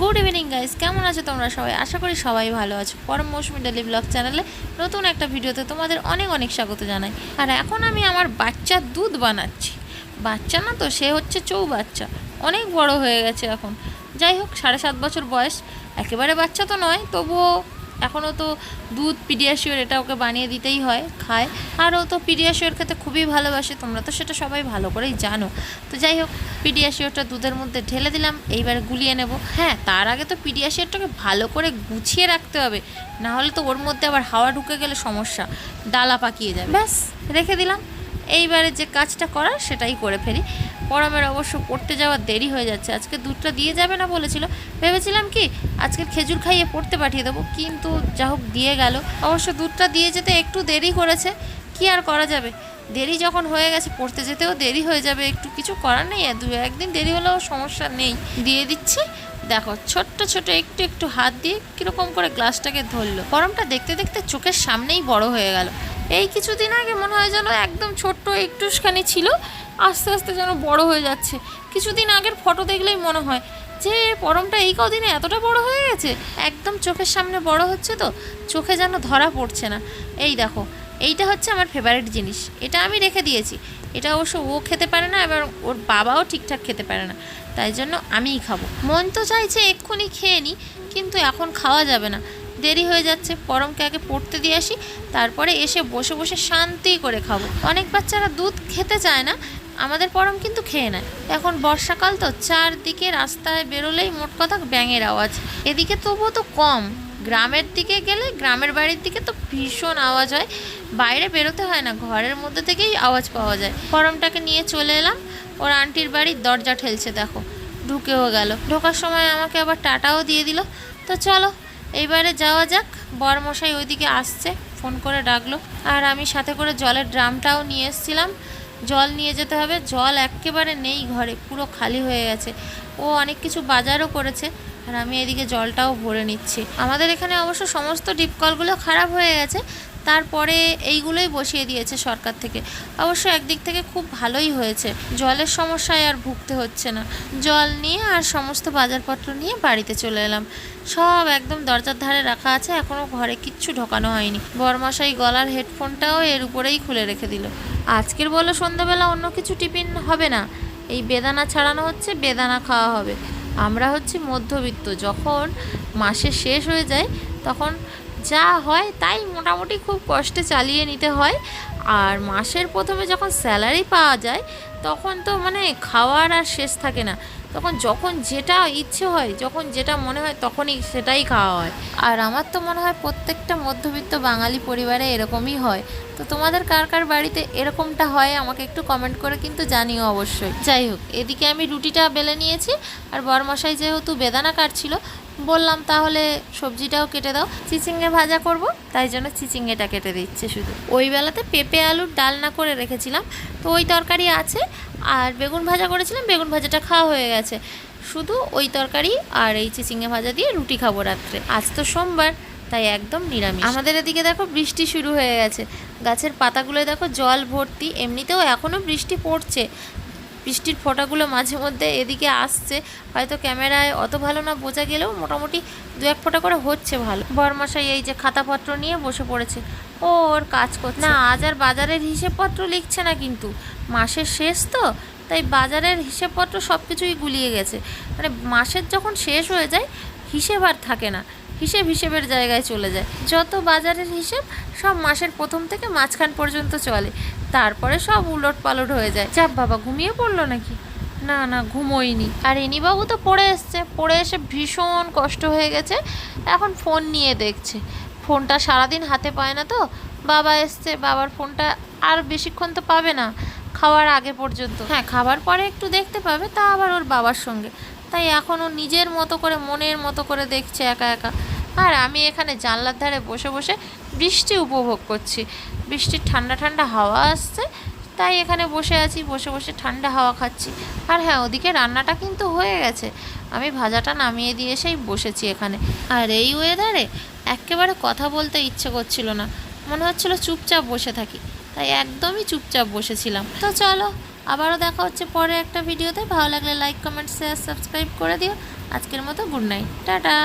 Good evening guys কেমন আছো তোমরা সবাই? আশা করি সবাই ভালো আছো। পরম মৌসুমি ডেলি ব্লগ চ্যানেলে নতুন একটা ভিডিওতে তোমাদের অনেক অনেক স্বাগত জানাই। আর এখন আমি আমার বাচ্চার দুধ বানাচ্ছি। বাচ্চা না তো, সে হচ্ছে চৌ বাচ্চা। অনেক বড় হয়ে গেছে এখন। যাই হোক, সাড়ে সাত বছর বয়স। একেবারে বাচ্চা তো নয়, তবুও এখনও তো দুধ পিডিয়াশিওর এটা ওকে বানিয়ে দিতেই হয়, খায়। আর ও তো পিডিয়াশিওর খেতে খুবই ভালোবাসে, তোমরা তো সেটা সবাই ভালো করেই জানো। তো যাই হোক পিডিয়াশিওরটা দুধের মধ্যে ঢেলে দিলাম, এইবার গুলিয়ে নেব। হ্যাঁ তার আগে তো পিডিয়াশিওরটাকে ভালো করে গুছিয়ে রাখতে হবে না হলে তো ওর মধ্যে আবার হাওয়া ঢুকে গেলে সমস্যা, ডালা পাকিয়ে যাবে। ব্যাস, রেখে দিলাম। এইবারে যে কাজটা করার সেটাই করে ফেলি। পরমের অবশ্য পড়তে যাওয়ার দেরি হয়ে যাচ্ছে। আজকে দুধটা দিয়ে যাবে না বলেছিল। ভেবেছিলাম কি আজকে খেজুর খাইয়ে পড়তে পাঠিয়ে দেবো, কিন্তু যা হোক দিয়ে গেল। অবশ্য দুধটা দিয়ে যেতে একটু দেরি করেছে। কি আর করা যাবে? দেরি যখন হয়ে গেছে, পড়তে যেতেও দেরি হয়ে যাবে। একটু কিছু করার নেই, আর দু একদিন দেরি হলেও সমস্যা নেই। দিয়ে দিচ্ছি। দেখো, ছোট্ট ছোট একটু একটু হাত দিয়ে কীরকম করে গ্লাসটাকে ধরলো। গরমটা দেখতে দেখতে চোখের সামনেই বড় হয়ে গেল। এই কিছুদিন আগে মনে হয় যেন একদম ছোট্ট একটুখানি ছিল, আস্তে আস্তে যেন বড় হয়ে যাচ্ছে। কিছুদিন আগের ফটো দেখলেই মনে হয় যে পরমটা এই কদিনে এতটা বড় হয়ে গেছে। একদম চোখের সামনে বড় হচ্ছে তো, চোখে যেন ধরা পড়ছে না। এই দেখো, এইটা হচ্ছে আমার ফেভারিট জিনিস। এটা আমি রেখে দিয়েছি। এটা অবশ্য ও খেতে পারে না, এবার ওর বাবাও ঠিকঠাক খেতে পারে না। তাই জন্য আমিই খাব। মন তো চাইছে এক্ষুনি খেয়ে নিই কিন্তু এখন খাওয়া যাবে না। দেরি হয়ে যাচ্ছে। পরমকে আগে পড়তে দিয়ে আসি, তারপরে এসে বসে বসে শান্তি করে খাব। অনেক বাচ্চারা দুধ খেতে চায় না, আমাদের পরম কিন্তু খেয়ে নেয়। এখন বর্ষাকাল তো, চারদিকে রাস্তায় বেরোলেই মোট কথা ব্যাঙের আওয়াজ। এদিকে তবুও তো কম, গ্রামের দিকে গেলে গ্রামের বাড়ির দিকে তো ভীষণ আওয়াজ হয়। বাইরে বেরোতে হয় না, ঘরের মধ্যে থেকেই আওয়াজ পাওয়া যায়। পরমটাকে নিয়ে চলে এলাম, ওর আন্টির বাড়ির দরজা ঠেলছে, দেখো। ঢুকেও গেল। ঢোকার সময় আমাকে আবার টাটাও দিয়ে দিল। তো চলো এইবারে যাওয়া যাক। বরমশাই ওইদিকে আসছে, ফোন করে ডাকলো। আর আমি সাথে করে জলের ড্রামটাও নিয়ে এসেছিলাম। জল নিয়ে যেতে হবে। জল একেবারে নেই ঘরে, পুরো খালি হয়ে গেছে। ও অনেক কিছু বাজারও করেছে। আর আমি এদিকে জলটাও ভরে নিচ্ছি। আমাদের এখানে অবশ্য সমস্ত ডিপ কলগুলো খারাপ হয়ে গেছে, তারপরে এইগুলোই বসিয়ে দিয়েছে সরকার থেকে। অবশ্য একদিক থেকে খুব ভালোই হয়েছে, জলের সমস্যায় আর ভুগতে হচ্ছে না। জল নিয়ে আর সমস্ত বাজারপত্র নিয়ে বাড়িতে চলে এলাম। সব একদম দরজার ধারে রাখা আছে এখনও ঘরে কিচ্ছু ঢোকানো হয়নি। বরমশাই গলার হেডফোনটাও এর উপরেই খুলে রেখে দিল। আজকের বলো সন্ধ্যাবেলা অন্য কিছু টিফিন হবে না? এই বেদানা ছাড়ানো হচ্ছে, বেদানা খাওয়া হবে। আমরা হচ্ছে মধ্যবিত্ত, যখন মাসে শেষ হয়ে যায়, তখন যা হয় তাই মোটামুটি খুব কষ্টে চালিয়ে নিতে হয়। আর মাসের প্রথমে যখন স্যালারি পাওয়া যায় তখন তো মানে খাওয়ার আর শেষ থাকে না। তখন যখন যেটা ইচ্ছে হয়, যখন যেটা মনে হয় তখনই সেটাই খাওয়া হয়। আর আমার তো মনে হয় প্রত্যেকটা মধ্যবিত্ত বাঙালি পরিবারে এরকমই হয়। তো তোমাদের কার কার বাড়িতে এরকমটা হয় আমাকে একটু কমেন্ট করে কিন্তু জানিও অবশ্যই। যাই হোক, এদিকে আমি রুটিটা বেলে নিয়েছি। আর বরমশাই যেহেতু বেদানা কাটছিল বললাম তাহলে সবজিটাও কেটে দাও। চিচিঙ্গে ভাজা করব, তাই জন্য চিচিঙ্গেটা কেটে দিচ্ছে শুধু। ওই বেলাতে পেঁপে, আলুর ডালনা করে রেখেছিলাম, তো ওই তরকারি আছে, আর বেগুন ভাজা করেছিলাম, বেগুন ভাজাটা খাওয়া হয়ে গেছে। শুধু ওই তরকারি আর এই চিচিঙ্গে ভাজা দিয়ে রুটি খাব রাত্রে। আজ তো সোমবার, তাই একদম নিরামিষ। আমাদের এদিকে দেখো বৃষ্টি শুরু হয়ে গেছে। গাছের পাতাগুলো দেখো জল ভর্তি, এমনিতেও এখনও বৃষ্টি পড়ছে। বৃষ্টির ফোঁটাগুলো মাঝে মধ্যে এদিকে আসছে। হয়তো ক্যামেরায় অত ভালো না, বোঝা গেলেও মোটামুটি দু এক ফোঁটা করে হচ্ছে ভালো। বরমাসাই এই যে খাতাপত্র নিয়ে বসে পড়েছে। ও ওর কাজ করছে। না, আজ আর বাজারের হিসেবপত্র লিখছে না কিন্তু। মাসের শেষ তো, তাই বাজারের হিসেবপত্র সব কিছুই গুলিয়ে গেছে। মানে মাসের যখন শেষ হয়ে যায়, হিসেব আর থাকে না। হিসেব হিসেবের জায়গায় চলে যায়। যত বাজারের হিসেব, সব মাসের প্রথম থেকে মাঝখান পর্যন্ত চলে। তারপরে সব উলট পালট হয়ে যায়। চাপ বাবা, ঘুমিয়ে পড়ল নাকি? না না ঘুমোইনি আর এনিবাবু তো পড়ে এসছে। পড়ে এসে ভীষণ কষ্ট হয়ে গেছে। এখন ফোন নিয়ে দেখছে। ফোনটা সারাদিন হাতে পায় না তো। বাবা এসছে। বাবার ফোনটা আর বেশিক্ষণ তো পাবে না। খাওয়ার আগে পর্যন্ত। হ্যাঁ খাবার পরে একটু দেখতে পাবে। তা আবার ওর বাবার সঙ্গে। তাই এখন ও নিজের মতো করে, মনের মতো করে দেখছে একা একা। আর আমি এখানে জানলার ধারে বসে বসে বৃষ্টি উপভোগ করছি। বৃষ্টির ঠান্ডা ঠান্ডা হাওয়া আসছে, তাই এখানে বসে আছি, বসে বসে ঠান্ডা হাওয়া খাচ্ছি। আর হ্যাঁ ওদিকে রান্নাটা কিন্তু হয়ে গেছে। আমি ভাজাটা নামিয়ে দিয়ে এসেই বসেছি এখানে। আর এই ওয়েদারে একেবারে কথা বলতে ইচ্ছে করছিল না। মনে হচ্ছিল চুপচাপ বসে থাকি, তাই একদমই চুপচাপ বসেছিলাম। তো চলো, আবারও দেখা হচ্ছে পরে একটা ভিডিওতে। ভালো লাগলে লাইক কমেন্ট শেয়ার সাবস্ক্রাইব করে দিও। আজকের মতো গুড নাইট টাটা।